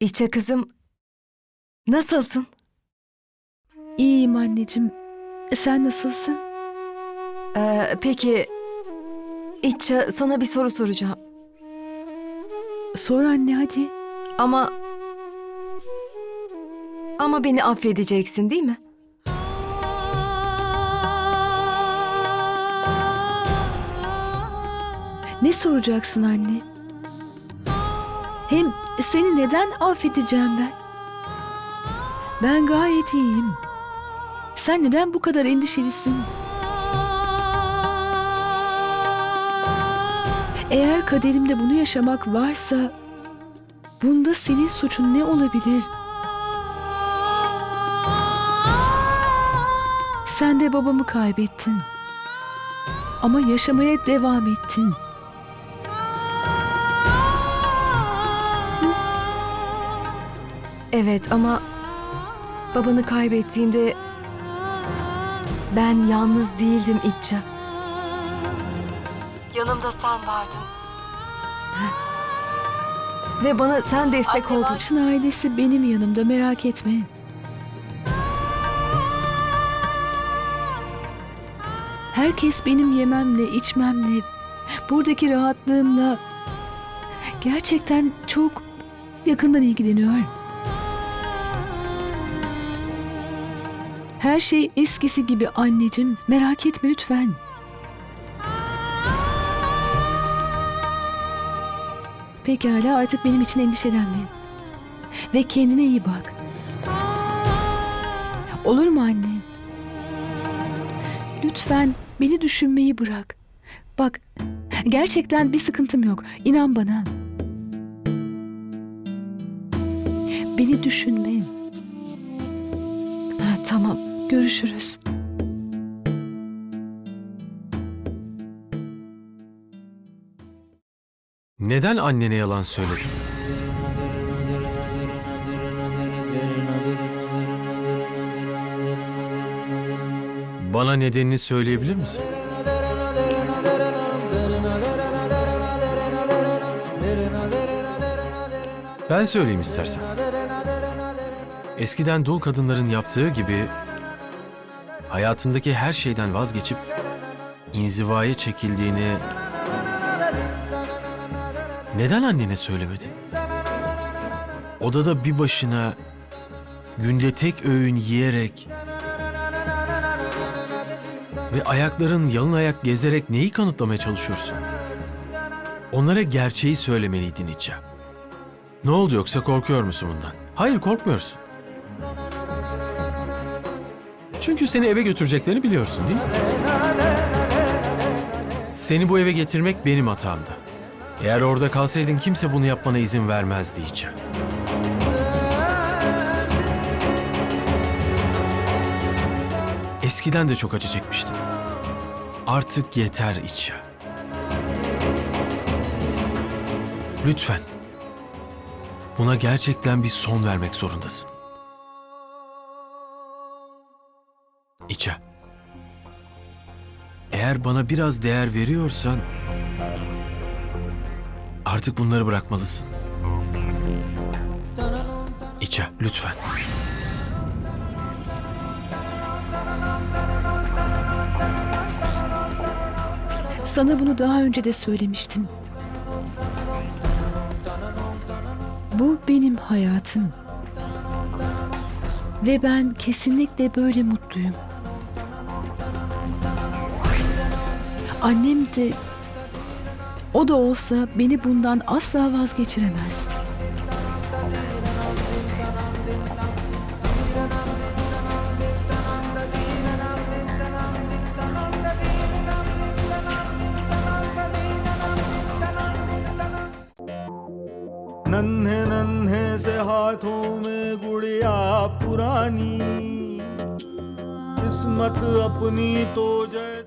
İçe kızım, nasılsın? İyiyim anneciğim. Sen nasılsın? Ee, peki, İçe sana bir soru soracağım. Sor anne hadi. Ama... Ama beni affedeceksin değil mi? Ne soracaksın anne? Hem seni neden affedeceğim ben? Ben gayet iyiyim. Sen neden bu kadar endişelisin? Eğer kaderimde bunu yaşamak varsa bunda senin suçun ne olabilir? Sen de babamı kaybettin. Ama yaşamaya devam ettin. Evet ama babanı kaybettiğimde ben yalnız değildim İtça. Yanımda sen vardın. Ve bana sen destek oldun. Başın ailesi benim yanımda merak etme. Herkes benim yememle, içmemle, buradaki rahatlığımla gerçekten çok yakından ilgileniyor. Her şey eskisi gibi anneciğim. Merak etme lütfen. Pekala artık benim için endişelenme. Ve kendine iyi bak. Olur mu anne? Lütfen beni düşünmeyi bırak. Bak, gerçekten bir sıkıntım yok. İnan bana. Beni düşünme. Görüşürüz. Neden annene yalan söyledin? Bana nedenini söyleyebilir misin? Ben söyleyeyim istersen. Eskiden dul kadınların yaptığı gibi hayatındaki her şeyden vazgeçip inzivaya çekildiğini neden annene söylemedin? Odada bir başına günde tek öğün yiyerek ve ayakların yalın ayak gezerek neyi kanıtlamaya çalışıyorsun? Onlara gerçeği söylemeliydin İca. Ne oldu yoksa korkuyor musun bundan? Hayır korkmuyorsun. Çünkü seni eve götüreceklerini biliyorsun değil mi? Seni bu eve getirmek benim hatamdı. Eğer orada kalsaydın kimse bunu yapmana izin vermezdi İca. Eskiden de çok acı çekmiştin. Artık yeter İça. Lütfen. Buna gerçekten bir son vermek zorundasın. İça. Eğer bana biraz değer veriyorsan artık bunları bırakmalısın. İça, lütfen. Sana bunu daha önce de söylemiştim. Bu benim hayatım. Ve ben kesinlikle böyle mutluyum. Annem de o da olsa beni bundan asla vazgeçiremez. नन्हे नन्हे से हाथों में गुड़िया पुरानी किस्मत अपनी तो जैसे